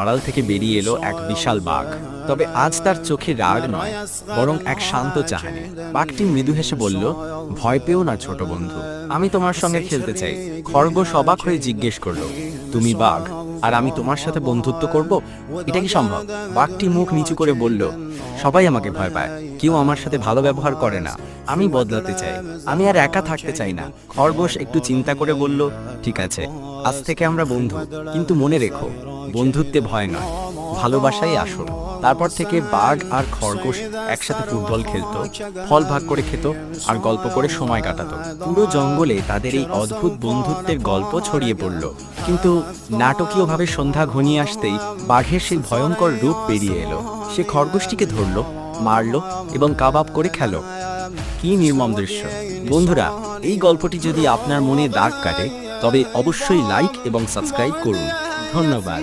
আড়াল থেকে বেরিয়ে এলো এক বিশাল বাঘ। তবে আজ তার চোখে রাগ নয়, বরং এক শান্ত চাহানি। বাঘটি মৃদু হেসে বলল, ভয় পেও না ছোট বন্ধু, আমি তোমার সঙ্গে খেলতে চাই। খরগোশ অবাক হয়ে জিজ্ঞেস করল, তুমি বাঘ, আর আমি তোমার সাথে বন্ধুত্ব করব? এটা কি সম্ভব? বাঘটি মুখ নিচু করে বলল, সবাই আমাকে ভয় পায়, কেউ আমার সাথে ভালো ব্যবহার করে না, আমি বদলাতে চাই, আমি আর একা থাকতে চাই না। খরগোশ একটু চিন্তা করে বলল, ঠিক আছে, আজ থেকে আমরা বন্ধু, কিন্তু মনে রেখো বন্ধুত্বে ভয় নয়, ভালোবাসাই আসল। তারপর থেকে বাঘ আর খরগোশ একসাথে ফুটবল খেলতো, ফল ভাগ করে খেত আর গল্প করে সময় কাটাতো। পুরো জঙ্গলে তাদের এই অদ্ভুত বন্ধুত্বের গল্প ছড়িয়ে পড়ল। কিন্তু নাটকীয়ভাবে সন্ধ্যা ঘনিয়ে আসতেই বাঘের সেই ভয়ঙ্কর রূপ বেরিয়ে এলো। সে খরগোশটিকে ধরলো, মারলো এবং কাবাব করে খেলো। কি নির্মম দৃশ্য। বন্ধুরা, এই গল্পটি যদি আপনার মনে দাগ কাটে, তবে অবশ্যই লাইক এবং সাবস্ক্রাইব করুন। ধন্যবাদ।